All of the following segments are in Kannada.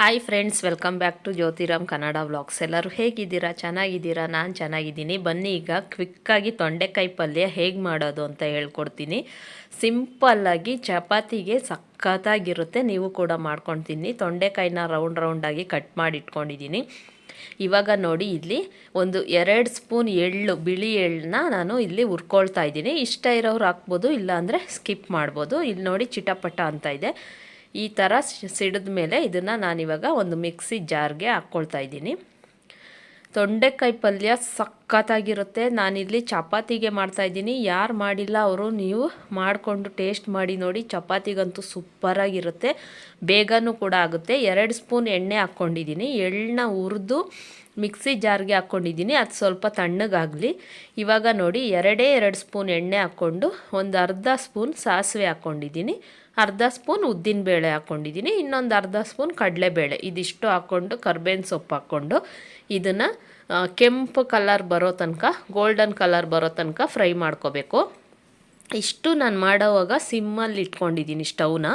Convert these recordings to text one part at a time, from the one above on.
Hi friends welcome back to Jyothiram Kannada vlogs ಎಲ್ಲರೂ ಹೇಗಿದ್ದೀರಾ? ಚೆನ್ನಾಗಿದ್ದೀರಾ? ನಾನು ಚೆನ್ನಾಗಿದ್ದೀನಿ. ಬನ್ನಿ ಈಗ ಕ್ವಿಕ್ಕಾಗಿ ತೊಂಡೆಕಾಯಿ ಪಲ್ಯ ಹೇಗೆ ಮಾಡೋದು ಅಂತ ಹೇಳ್ಕೊಡ್ತೀನಿ. ಸಿಂಪಲ್ಲಾಗಿ ಚಪಾತಿಗೆ ಸಖತ್ತಾಗಿರುತ್ತೆ. ನೀವು ಕೂಡ ಮಾಡ್ಕೊಂಡು ತಿನ್ನಿ ತೊಂಡೆಕಾಯಿನ ರೌಂಡ್ ರೌಂಡಾಗಿ ಕಟ್ ಮಾಡಿ ಇಟ್ಕೊಂಡಿದ್ದೀನಿ ಇವಾಗ ನೋಡಿ ಇಲ್ಲಿ ಒಂದು ಎರಡು ಸ್ಪೂನ್ ಎಳ್ಳು, ಬಿಳಿ ಎಳ್ಳನ್ನ ನಾನು ಇಲ್ಲಿ ಹುರ್ಕೊಳ್ತಾ ಇದ್ದೀನಿ. ಇಷ್ಟ ಇರೋರು ಹಾಕ್ಬೋದು, ಇಲ್ಲಾಂದರೆ ಸ್ಕಿಪ್ ಮಾಡ್ಬೋದು. ಇಲ್ಲಿ ನೋಡಿ ಚಿಟಪಟ ಅಂತ ಇದೆ. ಈ ಥರ ಸಿಡಿದ ಮೇಲೆ ಇದನ್ನು ನಾನಿವಾಗ ಒಂದು ಮಿಕ್ಸಿ ಜಾರ್ಗೆ ಹಾಕ್ಕೊಳ್ತಾ ಇದ್ದೀನಿ. ತೊಂಡೆಕಾಯಿ ಪಲ್ಯ ಸಖತ್ತಾಗಿರುತ್ತೆ. ನಾನಿಲ್ಲಿ ಚಪಾತಿಗೆ ಮಾಡ್ತಾಯಿದ್ದೀನಿ ಯಾರು ಮಾಡಿಲ್ಲ ಅವರು, ನೀವು ಮಾಡಿಕೊಂಡು ಟೇಸ್ಟ್ ಮಾಡಿ ನೋಡಿ. ಚಪಾತಿಗಂತೂ ಸೂಪರಾಗಿರುತ್ತೆ. ಬೇಗನೂ ಕೂಡ ಆಗುತ್ತೆ. ಎರಡು ಸ್ಪೂನ್ ಎಣ್ಣೆ ಹಾಕ್ಕೊಂಡಿದ್ದೀನಿ ಎಳ್ಳನ್ನ ಹುರಿದು ಮಿಕ್ಸಿ ಜಾರ್ಗೆ ಹಾಕ್ಕೊಂಡಿದ್ದೀನಿ. ಅದು ಸ್ವಲ್ಪ ತಣ್ಣಗಾಗಲಿ. ಇವಾಗ ನೋಡಿ, ಎರಡೇ ಎರಡು ಸ್ಪೂನ್ ಎಣ್ಣೆ ಹಾಕ್ಕೊಂಡು, ಒಂದು ಅರ್ಧ ಸ್ಪೂನ್ ಸಾಸಿವೆ ಹಾಕ್ಕೊಂಡಿದ್ದೀನಿ. ಅರ್ಧ ಸ್ಪೂನ್ ಉದ್ದಿನಬೇಳೆ ಹಾಕ್ಕೊಂಡಿದ್ದೀನಿ. ಇನ್ನೊಂದು ಅರ್ಧ ಸ್ಪೂನ್ ಕಡಲೆಬೇಳೆ. ಇದಿಷ್ಟು ಹಾಕ್ಕೊಂಡು, ಕರ್ಬೇವಿನ ಸೊಪ್ಪು ಹಾಕ್ಕೊಂಡು, ಇದನ್ನು ಕೆಂಪು ಕಲರ್ ಬರೋ ತನಕ, ಗೋಲ್ಡನ್ ಕಲರ್ ಬರೋ ತನಕ ಫ್ರೈ ಮಾಡ್ಕೋಬೇಕು. ಇಷ್ಟು ನಾನು ಮಾಡೋವಾಗ ಸಿಮ್ಮಲ್ಲಿ ಇಟ್ಕೊಂಡಿದ್ದೀನಿ ಸ್ಟವ್ನ.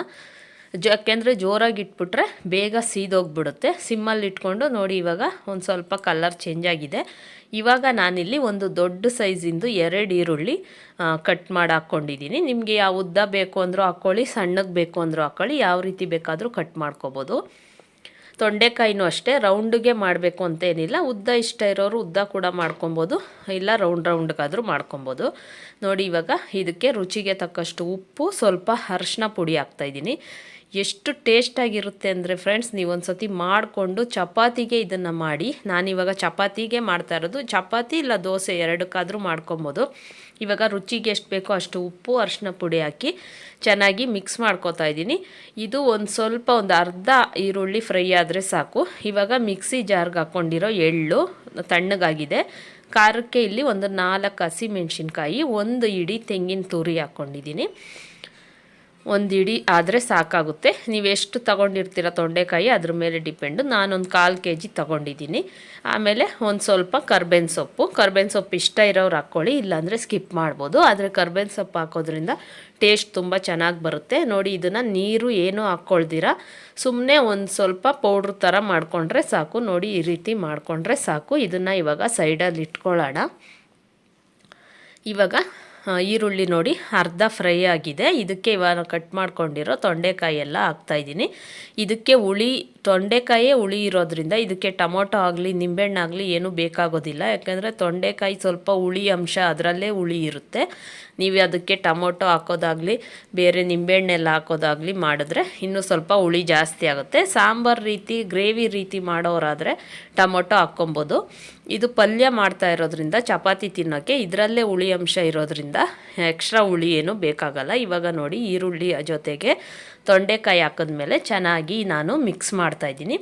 ಯಾಕೆಂದರೆ ಜೋರಾಗಿ ಇಟ್ಬಿಟ್ರೆ ಬೇಗ ಸೀದೋಗ್ಬಿಡುತ್ತೆ. ಸಿಮ್ಮಲ್ಲಿ ಇಟ್ಕೊಂಡು ನೋಡಿ ಇವಾಗ ಒಂದು ಸ್ವಲ್ಪ ಕಲರ್ ಚೇಂಜ್ ಆಗಿದೆ. ಇವಾಗ ನಾನಿಲ್ಲಿ ಒಂದು ದೊಡ್ಡ ಸೈಜಿಂದು ಎರಡು ಈರುಳ್ಳಿ ಕಟ್ ಮಾಡಿ ಹಾಕ್ಕೊಂಡಿದ್ದೀನಿ. ನಿಮಗೆ ಯಾವ ಉದ್ದ ಬೇಕು ಅಂದರೂ ಹಾಕ್ಕೊಳ್ಳಿ ಸಣ್ಣಗೆ ಬೇಕು ಅಂದರೂ ಹಾಕ್ಕೊಳ್ಳಿ ಯಾವ ರೀತಿ ಬೇಕಾದರೂ ಕಟ್ ಮಾಡ್ಕೋಬೋದು. ತೊಂಡೆಕಾಯಿನೂ ಅಷ್ಟೇ, ರೌಂಡಿಗೆ ಮಾಡಬೇಕು ಅಂತ ಏನಿಲ್ಲ. ಉದ್ದ ಇಷ್ಟ ಇರೋರು ಉದ್ದ ಕೂಡ ಮಾಡ್ಕೊಬೋದು, ಇಲ್ಲ ರೌಂಡ್ ರೌಂಡ್ಗಾದರೂ ಮಾಡ್ಕೊಬೋದು. ನೋಡಿ ಇವಾಗ ಇದಕ್ಕೆ ರುಚಿಗೆ ತಕ್ಕಷ್ಟು ಉಪ್ಪು, ಸ್ವಲ್ಪ ಅರಶಿನ ಪುಡಿ ಹಾಕ್ತಾಯಿದ್ದೀನಿ ಎಷ್ಟು ಟೇಸ್ಟಾಗಿರುತ್ತೆ ಅಂದರೆ ಫ್ರೆಂಡ್ಸ್ ನೀವು ಒಂದು ಸತಿ ಮಾಡಿಕೊಂಡು ಚಪಾತಿಗೆ ಇದನ್ನು ಮಾಡಿ. ನಾನಿವಾಗ ಚಪಾತಿಗೆ ಮಾಡ್ತಾ ಇರೋದು. ಚಪಾತಿ ಇಲ್ಲ, ದೋಸೆ ಎರಡಕ್ಕಾದರೂ ಮಾಡ್ಕೊಬೋದು. ಇವಾಗ ರುಚಿಗೆ ಎಷ್ಟು ಬೇಕೋ ಅಷ್ಟು ಉಪ್ಪು ಅರಿಶಿನ ಪುಡಿ ಹಾಕಿ ಚೆನ್ನಾಗಿ ಮಿಕ್ಸ್ ಮಾಡ್ಕೋತಾ ಇದ್ದೀನಿ. ಇದು ಒಂದು ಸ್ವಲ್ಪ ಒಂದು ಅರ್ಧ ಈರುಳ್ಳಿ ಫ್ರೈ ಆದರೆ ಸಾಕು. ಇವಾಗ ಮಿಕ್ಸಿ ಜಾರ್ಗೆ ಹಾಕ್ಕೊಂಡಿರೋ ಎಳ್ಳು ತಣ್ಣಗಾಗಿದೆ. ಖಾರಕ್ಕೆ ಇಲ್ಲಿ ಒಂದು ನಾಲ್ಕು ಹಸಿ ಮೆಣಸಿನ್ಕಾಯಿ, ಒಂದು ಇಡೀ ತೆಂಗಿನ ತುರಿ ಹಾಕ್ಕೊಂಡಿದ್ದೀನಿ ಒಂದು ಇಡೀ ಆದರೆ ಸಾಕಾಗುತ್ತೆ. ನೀವು ಎಷ್ಟು ತೊಗೊಂಡಿರ್ತೀರ ತೊಂಡೆಕಾಯಿ, ಅದ್ರ ಮೇಲೆ ಡಿಪೆಂಡು. ನಾನೊಂದು ಕಾಲು ಕೆ ಜಿ ತೊಗೊಂಡಿದ್ದೀನಿ. ಆಮೇಲೆ ಒಂದು ಸ್ವಲ್ಪ ಕರ್ಬೇನ್ ಸೊಪ್ಪು. ಕರ್ಬೇನ್ ಸೊಪ್ಪು ಇಷ್ಟ ಇರೋರು ಹಾಕ್ಕೊಳ್ಳಿ ಇಲ್ಲಾಂದರೆ ಸ್ಕಿಪ್ ಮಾಡ್ಬೋದು. ಆದರೆ ಕರ್ಬೇನ್ ಸೊಪ್ಪು ಹಾಕೋದ್ರಿಂದ ಟೇಸ್ಟ್ ತುಂಬ ಚೆನ್ನಾಗಿ ಬರುತ್ತೆ. ನೋಡಿ, ಇದನ್ನು ನೀರು ಏನೂ ಹಾಕ್ಕೊಳ್ದಿರ ಸುಮ್ಮನೆ ಒಂದು ಸ್ವಲ್ಪ ಪೌಡ್ರ್ ಥರ ಮಾಡಿಕೊಂಡ್ರೆ ಸಾಕು. ನೋಡಿ, ಈ ರೀತಿ ಮಾಡಿಕೊಂಡ್ರೆ ಸಾಕು. ಇದನ್ನು ಇವಾಗ ಸೈಡಲ್ಲಿ ಇಟ್ಕೊಳ್ಳೋಣ ಇವಾಗ ಈರುಳ್ಳಿ ನೋಡಿ, ಅರ್ಧ ಫ್ರೈ ಆಗಿದೆ. ಇದಕ್ಕೆ ಇವಾಗ ಕಟ್ ಮಾಡ್ಕೊಂಡಿರೋ ತೊಂಡೆಕಾಯಿ ಎಲ್ಲ ಹಾಕ್ತಾಯಿದ್ದೀನಿ ಇದಕ್ಕೆ ಹುಳಿ, ತೊಂಡೆಕಾಯೇ ಹುಳಿ ಇರೋದ್ರಿಂದ ಇದಕ್ಕೆ ಟೊಮೊಟೊ ಆಗಲಿ ನಿಂಬೆಹಣ್ಣಾಗಲಿ ಏನೂ ಬೇಕಾಗೋದಿಲ್ಲ. ಯಾಕೆಂದರೆ ತೊಂಡೆಕಾಯಿ ಸ್ವಲ್ಪ ಹುಳಿ ಅಂಶ, ಅದರಲ್ಲೇ ಹುಳಿ ಇರುತ್ತೆ. ನೀವು ಅದಕ್ಕೆ ಟೊಮೊಟೊ ಹಾಕೋದಾಗಲಿ, ಬೇರೆ ನಿಂಬೆಹಣ್ಣೆಲ್ಲ ಹಾಕೋದಾಗಲಿ ಮಾಡಿದ್ರೆ ಇನ್ನೂ ಸ್ವಲ್ಪ ಹುಳಿ ಜಾಸ್ತಿ ಆಗುತ್ತೆ. ಸಾಂಬಾರು ರೀತಿ, ಗ್ರೇವಿ ರೀತಿ ಮಾಡೋರಾದರೆ ಟೊಮೊಟೊ ಹಾಕ್ಕೊಬೋದು. ಇದು ಪಲ್ಯ ಮಾಡ್ತಾ ಇರೋದ್ರಿಂದ, ಚಪಾತಿ ತಿನ್ನೋಕ್ಕೆ ಇದರಲ್ಲೇ ಹುಳಿ ಅಂಶ ಇರೋದ್ರಿಂದ, ಎಕ್ಸ್ಟ್ರಾ ಹುಳಿ ಏನು ಬೇಕಾಗಲ್ಲ. ಇವಾಗ ನೋಡಿ ಈರುಳ್ಳಿ ಜೊತೆಗೆ ತೊಂಡೆಕಾಯಿ ಹಾಕಿದ್ಮೇಲೆ ಚೆನ್ನಾಗಿ ನಾನು ಮಿಕ್ಸ್ ಮಾಡ್ತಾಯಿದ್ದೀನಿ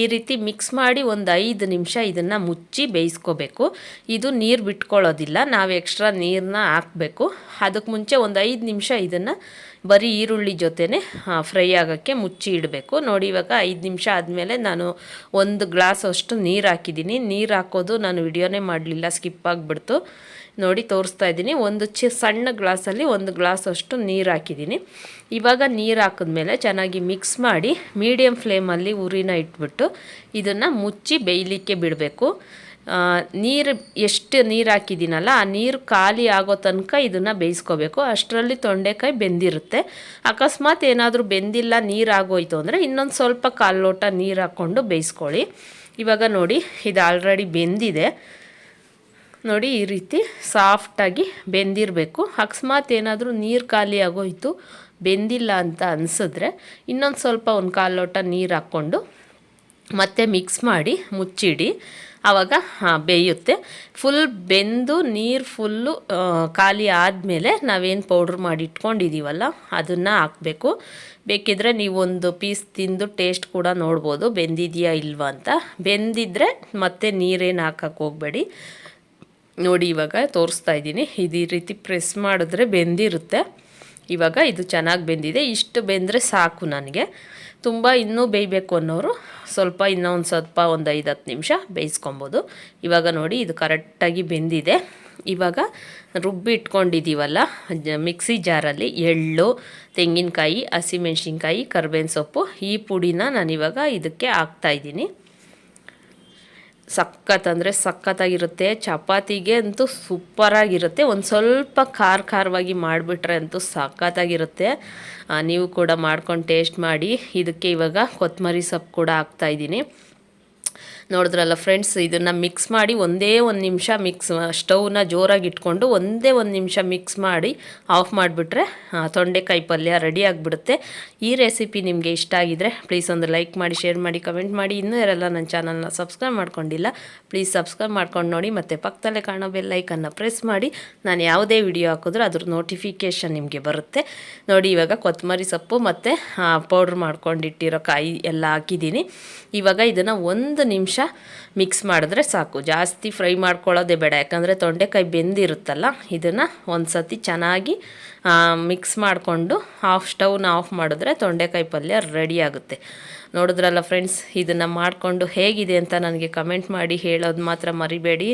ಈ ರೀತಿ ಮಿಕ್ಸ್ ಮಾಡಿ ಒಂದು ಐದು ನಿಮಿಷ ಇದನ್ನು ಮುಚ್ಚಿ ಬೇಯಿಸ್ಕೋಬೇಕು. ಇದು ನೀರು ಬಿಟ್ಕೊಳ್ಳೋದಿಲ್ಲ, ನಾವು ಎಕ್ಸ್ಟ್ರಾ ನೀರನ್ನ ಹಾಕಬೇಕು. ಅದಕ್ಕೆ ಮುಂಚೆ ಒಂದು ಐದು ನಿಮಿಷ ಇದನ್ನು ಬರೀ ಈರುಳ್ಳಿ ಜೊತೆನೆ ಫ್ರೈ ಆಗೋಕ್ಕೆ ಮುಚ್ಚಿ ಇಡಬೇಕು. ನೋಡಿ, ಇವಾಗ ಐದು ನಿಮಿಷ ಆದಮೇಲೆ ನಾನು ಒಂದು ಗ್ಲಾಸ್ ಅಷ್ಟು ನೀರು ಹಾಕಿದ್ದೀನಿ ನೀರು ಹಾಕೋದು ನಾನು ವಿಡಿಯೋನೇ ಮಾಡಲಿಲ್ಲ, ಸ್ಕಿಪ್ ಆಗಿಬಿಡ್ತು. ನೋಡಿ, ತೋರಿಸ್ತಾ ಇದ್ದೀನಿ. ಒಂದು ಚಿ, ಸಣ್ಣ ಗ್ಲಾಸಲ್ಲಿ ಒಂದು ಗ್ಲಾಸ್ ಅಷ್ಟು ನೀರು ಹಾಕಿದ್ದೀನಿ ಇವಾಗ ನೀರು ಹಾಕಿದ್ಮೇಲೆ ಚೆನ್ನಾಗಿ ಮಿಕ್ಸ್ ಮಾಡಿ ಮೀಡಿಯಮ್ ಫ್ಲೇಮಲ್ಲಿ ಉರಿನ ಇಟ್ಬಿಟ್ಟು ಇದನ್ನು ಮುಚ್ಚಿ ಬೇಯಲಿಕ್ಕೆ ಬಿಡಬೇಕು. ನೀರು ಎಷ್ಟು ನೀರು ಹಾಕಿದ್ದೀನಲ್ಲ, ಆ ನೀರು ಖಾಲಿ ಆಗೋ ತನಕ ಇದನ್ನು ಬೇಯಿಸ್ಕೋಬೇಕು. ಅಷ್ಟರಲ್ಲಿ ತೊಂಡೆಕಾಯಿ ಬೆಂದಿರುತ್ತೆ. ಅಕಸ್ಮಾತ್ ಏನಾದರೂ ಬೆಂದಿಲ್ಲ, ನೀರು ಆಗೋಯ್ತು ಅಂದರೆ ಇನ್ನೊಂದು ಸ್ವಲ್ಪ ಕಾಲು ಲೋಟ ನೀರು ಹಾಕ್ಕೊಂಡು ಬೇಯಿಸ್ಕೊಳ್ಳಿ. ಇವಾಗ ನೋಡಿ, ಇದು ಆಲ್ರೆಡಿ ಬೆಂದಿದೆ. ನೋಡಿ, ಈ ರೀತಿ ಸಾಫ್ಟಾಗಿ ಬೆಂದಿರಬೇಕು. ಅಕಸ್ಮಾತ್ ಏನಾದರೂ ನೀರು ಖಾಲಿ ಆಗೋಯ್ತು, ಬೆಂದಿಲ್ಲ ಅಂತ ಅನಿಸಿದ್ರೆ ಇನ್ನೊಂದು ಸ್ವಲ್ಪ ಒಂದು ಕಾಲು ಲೋಟ ನೀರು ಹಾಕ್ಕೊಂಡು ಮತ್ತೆ ಮಿಕ್ಸ್ ಮಾಡಿ, ಮುಚ್ಚಿಡಿ. ಆವಾಗ ಬೇಯುತ್ತೆ. ಫುಲ್ ಬೆಂದು, ನೀರು ಫುಲ್ಲು ಖಾಲಿ ಆದಮೇಲೆ ನಾವೇನು ಪೌಡ್ರ್ ಮಾಡಿ ಇಟ್ಕೊಂಡಿದ್ದೀವಲ್ಲ ಅದನ್ನು ಹಾಕಬೇಕು. ಬೇಕಿದ್ರೆ ನೀವು ಒಂದು ಪೀಸ್ ತಿಂದು ಟೇಸ್ಟ್ ಕೂಡ ನೋಡ್ಬೋದು, ಬೆಂದಿದೆಯಾ ಇಲ್ವಾ ಅಂತ. ಬೆಂದಿದ್ರೆ ಮತ್ತೆ ನೀರೇನು ಹಾಕಕ್ಕೆ ಹೋಗಬೇಡಿ. ನೋಡಿ ಇವಾಗ ತೋರಿಸ್ತಾ ಇದ್ದೀನಿ. ಇದು ರೀತಿ ಪ್ರೆಸ್ ಮಾಡಿದ್ರೆ ಬೆಂದಿರುತ್ತೆ. ಇವಾಗ ಇದು ಚೆನ್ನಾಗಿ ಬೆಂದಿದೆ. ಇಷ್ಟು ಬೆಂದರೆ ಸಾಕು ನನಗೆ. ತುಂಬ ಇನ್ನೂ ಬೇಯಬೇಕು ಅನ್ನೋರು ಸ್ವಲ್ಪ ಇನ್ನೊಂದು ಸ್ವಲ್ಪ ಒಂದು ಐದು ಹತ್ತು ನಿಮಿಷ ಬೇಯಿಸ್ಕೊಬೋದು. ಇವಾಗ ನೋಡಿ ಇದು ಕರೆಕ್ಟಾಗಿ ಬೆಂದಿದೆ. ಇವಾಗ ರುಬ್ಬಿ ಇಟ್ಕೊಂಡಿದ್ದೀವಲ್ಲ ಮಿಕ್ಸಿ ಜಾರಲ್ಲಿ ಎಳ್ಳು, ತೆಂಗಿನಕಾಯಿ, ಹಸಿಮೆಣ್ಸಿನ್ಕಾಯಿ, ಕರ್ಬೇವಿನ ಸೊಪ್ಪು ಈ ಪುಡಿನ ನಾನಿವಾಗ ಇದಕ್ಕೆ ಹಾಕ್ತಾಯಿದ್ದೀನಿ ಸಖತ್ ಅಂದರೆ ಸಖತ್ತಾಗಿರುತ್ತೆ. ಚಪಾತಿಗೆ ಅಂತೂ ಸೂಪರಾಗಿರುತ್ತೆ. ಒಂದು ಸ್ವಲ್ಪ ಖಾರ ಖಾರವಾಗಿ ಮಾಡಿಬಿಟ್ರೆ ಅಂತೂ ಸಖತ್ತಾಗಿರುತ್ತೆ. ನೀವು ಕೂಡ ಮಾಡ್ಕೊಂಡು ಟೇಸ್ಟ್ ಮಾಡಿ. ಇದಕ್ಕೆ ಇವಾಗ ಕೊತ್ತಂಬರಿ ಸೊಪ್ಪು ಕೂಡ ಹಾಕ್ತಾಯಿದ್ದೀನಿ ನೋಡಿದ್ರಲ್ಲ ಫ್ರೆಂಡ್ಸ್ ಇದನ್ನು ಮಿಕ್ಸ್ ಮಾಡಿ ಒಂದೇ ಒಂದು ನಿಮಿಷ ಮಿಕ್ಸ್ ಸ್ಟೌವ್ನ ಜೋರಾಗಿ ಇಟ್ಕೊಂಡು ಒಂದೇ ಒಂದು ನಿಮಿಷ ಮಿಕ್ಸ್ ಮಾಡಿ ಆಫ್ ಮಾಡಿಬಿಟ್ರೆ ತೊಂಡೆಕಾಯಿ ಪಲ್ಯ ರೆಡಿ ಆಗಿಬಿಡುತ್ತೆ. ಈ ರೆಸಿಪಿ ನಿಮಗೆ ಇಷ್ಟ ಆಗಿದ್ರೆ ಪ್ಲೀಸ್ ಒಂದು ಲೈಕ್ ಮಾಡಿ ಶೇರ್ ಮಾಡಿ ಕಮೆಂಟ್ ಮಾಡಿ. ಇನ್ನೂ ಯಾರೆಲ್ಲ ನನ್ನ ಚಾನಲ್ನ ಸಬ್ಸ್ಕ್ರೈಬ್ ಮಾಡ್ಕೊಂಡಿಲ್ಲ ಪ್ಲೀಸ್ ಸಬ್ಸ್ಕ್ರೈಬ್ ಮಾಡ್ಕೊಂಡು ನೋಡಿ. ಮತ್ತು ಪಕ್ಕದಲ್ಲೇ ಕಾಣೋ ಬೆಲ್ ಲೈಕನ್ನು ಪ್ರೆಸ್ ಮಾಡಿ. ನಾನು ಯಾವುದೇ ವಿಡಿಯೋ ಹಾಕಿದ್ರೂ ಅದ್ರ ನೋಟಿಫಿಕೇಷನ್ ನಿಮಗೆ ಬರುತ್ತೆ. ನೋಡಿ, ಇವಾಗ ಕೊತ್ತಂಬರಿ ಸೊಪ್ಪು ಮತ್ತು ಪೌಡ್ರ್ ಮಾಡ್ಕೊಂಡಿಟ್ಟಿರೋ ಕಾಯಿ ಎಲ್ಲ ಹಾಕಿದ್ದೀನಿ. ಇವಾಗ ಇದನ್ನು ಒಂದು ನಿಮಿಷ ಮಿಕ್ಸ್ ಮಾಡಿದ್ರೆ ಸಾಕು. ಜಾಸ್ತಿ ಫ್ರೈ ಮಾಡ್ಕೊಳ್ಳೋದೇ ಬೇಡ. ಯಾಕಂದರೆ ತೊಂಡೆಕಾಯಿ ಬೆಂದಿರುತ್ತಲ್ಲ, ಇದನ್ನು ಒಂದು ಸತಿ ಚೆನ್ನಾಗಿ ಮಿಕ್ಸ್ ಮಾಡಿಕೊಂಡು ಆಫ್ ಸ್ಟವ್ನ ಆಫ್ ಮಾಡಿದ್ರೆ ತೊಂಡೆಕಾಯಿ ಪಲ್ಯ ರೆಡಿ ಆಗುತ್ತೆ. ನೋಡಿದ್ರಲ್ಲ ಫ್ರೆಂಡ್ಸ್ ಇದನ್ನು ಮಾಡಿಕೊಂಡು ಹೇಗಿದೆ ಅಂತ ನನಗೆ ಕಮೆಂಟ್ ಮಾಡಿ ಹೇಳೋದು ಮಾತ್ರ ಮರಿಬೇಡಿ.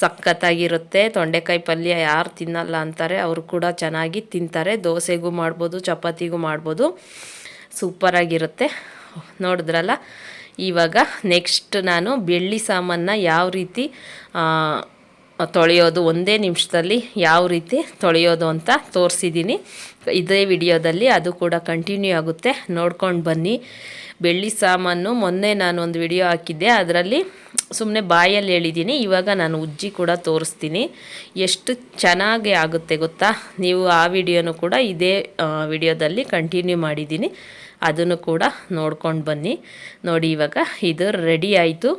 ಸಖತ್ತಾಗಿರುತ್ತೆ. ತೊಂಡೆಕಾಯಿ ಪಲ್ಯ ಯಾರು ತಿನ್ನಲ್ಲ ಅಂತಾರೆ. ಅವರು ಕೂಡ ಚೆನ್ನಾಗಿ ತಿಂತಾರೆ. ದೋಸೆಗೂ ಮಾಡ್ಬೋದು, ಚಪಾತಿಗೂ ಮಾಡ್ಬೋದು. ಸೂಪರಾಗಿರುತ್ತೆ. ನೋಡಿದ್ರಲ್ಲ ಇವಾಗ ನೆಕ್ಸ್ಟ್ ನಾನು ಬೆಳ್ಳಿ ಸಾಮಾನನ್ನ ಯಾವ ರೀತಿ ತೊಳೆಯೋದು ಒಂದೇ ನಿಮಿಷದಲ್ಲಿ ಯಾವ ರೀತಿ ತೊಳೆಯೋದು ಅಂತ ತೋರಿಸಿದ್ದೀನಿ. ಇದೇ ವಿಡಿಯೋದಲ್ಲಿ ಅದು ಕೂಡ ಕಂಟಿನ್ಯೂ ಆಗುತ್ತೆ. ನೋಡ್ಕೊಂಡು ಬನ್ನಿ. ಬೆಳ್ಳಿ ಸಾಮಾನು, ಮೊನ್ನೆ ನಾನು ಒಂದು ವಿಡಿಯೋ ಹಾಕಿದ್ದೆ. ಅದರಲ್ಲಿ ಸುಮ್ಮನೆ ಬಾಯಲ್ಲಿ ಹೇಳಿದ್ದೀನಿ. ಇವಾಗ ನಾನು ಉಜ್ಜಿ ಕೂಡ ತೋರಿಸ್ತೀನಿ. ಎಷ್ಟು ಚೆನ್ನಾಗಿ ಆಗುತ್ತೆ ಗೊತ್ತಾ? ನೀವು ಆ ವಿಡಿಯೋನು ಕೂಡ ಇದೇ ವಿಡಿಯೋದಲ್ಲಿ ಕಂಟಿನ್ಯೂ ಮಾಡಿದ್ದೀನಿ. ಅದನ್ನು ಕೂಡ ನೋಡ್ಕೊಂಡು ಬನ್ನಿ. ನೋಡಿ ಇವಾಗ ಇದು ರೆಡಿ ಆಯಿತು.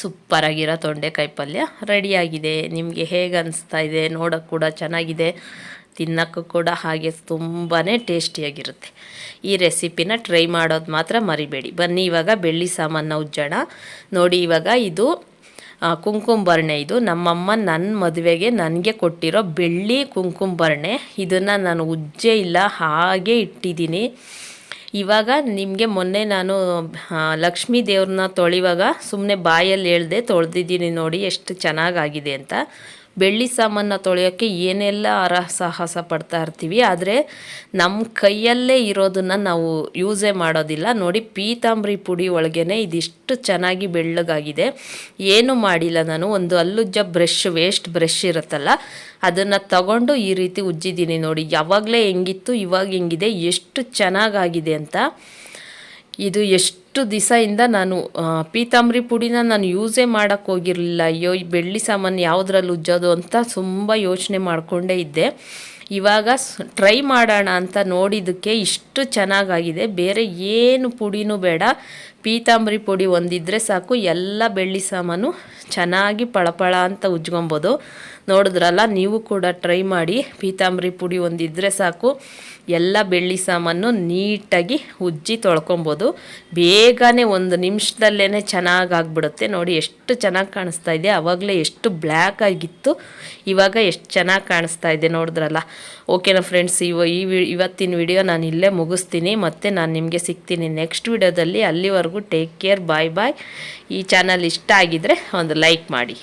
ಸೂಪರಾಗಿರೋ ತೊಂಡೆಕಾಯಿ ಪಲ್ಯ ರೆಡಿಯಾಗಿದೆ. ನಿಮಗೆ ಹೇಗೆ ಅನಿಸ್ತಾ ಇದೆ? ನೋಡೋಕ್ಕೆ ಕೂಡ ಚೆನ್ನಾಗಿದೆ. ತಿನ್ನೋಕ್ಕೂ ಕೂಡ ಹಾಗೆ ತುಂಬಾ ಟೇಸ್ಟಿಯಾಗಿರುತ್ತೆ. ಈ ರೆಸಿಪಿನ ಟ್ರೈ ಮಾಡೋದು ಮಾತ್ರ ಮರಿಬೇಡಿ. ಬನ್ನಿ ಇವಾಗ ಬೆಳ್ಳಿ ಸಾಮಾನು ಉಜ್ಜೋಣ. ನೋಡಿ ಇವಾಗ ಇದು ಕುಂಕುಂಬರಣೆ ಇದು. ನಮ್ಮಮ್ಮ ನನ್ನ ಮದುವೆಗೆ ನನಗೆ ಕೊಟ್ಟಿರೋ ಬೆಳ್ಳಿ ಕುಂಕುಮ ಭರಣೆ ಇದನ್ನು ನಾನು ಉಜ್ಜೆ ಇಲ್ಲ, ಹಾಗೆ ಇಟ್ಟಿದ್ದೀನಿ. ಇವಾಗ ನಿಮಗೆ ಮೊನ್ನೆ ನಾನು ಲಕ್ಷ್ಮೀ ದೇವ್ರನ್ನ ತೊಳೆಯುವಾಗ ಸುಮ್ಮನೆ ಬಾಯಲ್ಲಿ ಹೇಳ್ದೆ ತೊಳೆದಿದ್ದೀನಿ ನೋಡಿ, ಎಷ್ಟು ಚೆನ್ನಾಗಾಗಿದೆ ಅಂತ. ಬೆಳ್ಳಿ ಸಾಮಾನ ತೊಳೆಯೋಕ್ಕೆ ಏನೆಲ್ಲ ಅರ ಸಾಹಸ ಪಡ್ತಾ ಇರ್ತೀವಿ, ಆದರೆ ನಮ್ಮ ಕೈಯಲ್ಲೇ ಇರೋದನ್ನು ನಾವು ಯೂಸೇ ಮಾಡೋದಿಲ್ಲ. ನೋಡಿ, ಪೀತಾಂಬರಿ ಪುಡಿ ಒಳಗೇನೆ ಇದಿಷ್ಟು ಚೆನ್ನಾಗಿ ಬೆಳ್ಳಗಾಗಿದೆ. ಏನು ಮಾಡಿಲ್ಲ ನಾನು, ಒಂದು ಅಲ್ಲುಜ್ಜ ಬ್ರಷ್, ವೇಸ್ಟ್ ಬ್ರಷ್ ಇರುತ್ತಲ್ಲ, ಅದನ್ನು ತಗೊಂಡು ಈ ರೀತಿ ಉಜ್ಜಿದ್ದೀನಿ ನೋಡಿ. ಯಾವಾಗಲೇ ಹೆಂಗಿತ್ತು, ಇವಾಗ ಹೆಂಗಿದೆ, ಎಷ್ಟು ಚೆನ್ನಾಗಾಗಿದೆ ಅಂತ. ಇದು ಎಷ್ಟು ದಿವಸದಿಂದ ನಾನು ಪೀತಾಂಬರಿ ಪುಡಿನ ನಾನು ಯೂಸೇ ಮಾಡೋಕ್ಕೆ ಹೋಗಿರಲಿಲ್ಲ. ಅಯ್ಯೋ, ಈ ಬೆಳ್ಳಿ ಸಾಮಾನು ಯಾವುದ್ರಲ್ಲಿ ಉಜ್ಜೋದು ಅಂತ ತುಂಬ ಯೋಚನೆ ಮಾಡಿಕೊಂಡೇ ಇದ್ದೆ. ಇವಾಗ ಟ್ರೈ ಮಾಡೋಣ ಅಂತ ನೋಡಿದ್ದಕ್ಕೆ ಇಷ್ಟು ಚೆನ್ನಾಗಾಗಿದೆ. ಬೇರೆ ಏನು ಪುಡಿನೂ ಬೇಡ. ಪೀತಾಂಬರಿ ಪುಡಿ ಒಂದಿದ್ರೆ ಸಾಕು. ಎಲ್ಲ ಬೆಳ್ಳಿ ಸಾಮಾನು ಚೆನ್ನಾಗಿ ಪಳಪಳ ಅಂತ ಉಜ್ಕೊಬೋದು ನೋಡಿದ್ರಲ್ಲ, ನೀವು ಕೂಡ ಟ್ರೈ ಮಾಡಿ. ಪೀತಾಂಬರಿ ಪುಡಿ ಒಂದಿದ್ರೆ ಸಾಕು. ಎಲ್ಲ ಬೆಳ್ಳಿ ಸಾಮಾನು ನೀಟಾಗಿ ಉಜ್ಜಿ ತೊಳ್ಕೊಬೋದು. ಬೇಗನೆ ಒಂದು ನಿಮಿಷದಲ್ಲೇ ಚೆನ್ನಾಗಿ ಆಗಿಬಿಡುತ್ತೆ. ನೋಡಿ ಎಷ್ಟು ಚೆನ್ನಾಗಿ ಕಾಣಿಸ್ತಾ ಇದೆ. ಆವಾಗಲೇ ಎಷ್ಟು ಬ್ಲ್ಯಾಕ್ ಆಗಿತ್ತು. ಇವಾಗ ಎಷ್ಟು ಚೆನ್ನಾಗಿ ಕಾಣಿಸ್ತಾ ಇದೆ ನೋಡಿದ್ರಲ್ಲ. ಓಕೆನಾ ಫ್ರೆಂಡ್ಸ್ ಇವ ಈ ಇವತ್ತಿನ ವಿಡಿಯೋ ನಾನು ಇಲ್ಲೇ ಮುಗಿಸ್ತೀನಿ. ಮತ್ತು ನಾನು ನಿಮಗೆ ಸಿಗ್ತೀನಿ ನೆಕ್ಸ್ಟ್ ವಿಡಿಯೋದಲ್ಲಿ ಅಲ್ಲಿವರೆಗೂ ಟೇಕ್ ಕೇರ್ ಬಾಯ್ ಬಾಯ್ ಈ ಚಾನಲ್ ಇಷ್ಟ ಆಗಿದ್ರೆ ಒಂದು ಲೈಕ್ ಮಾಡಿ.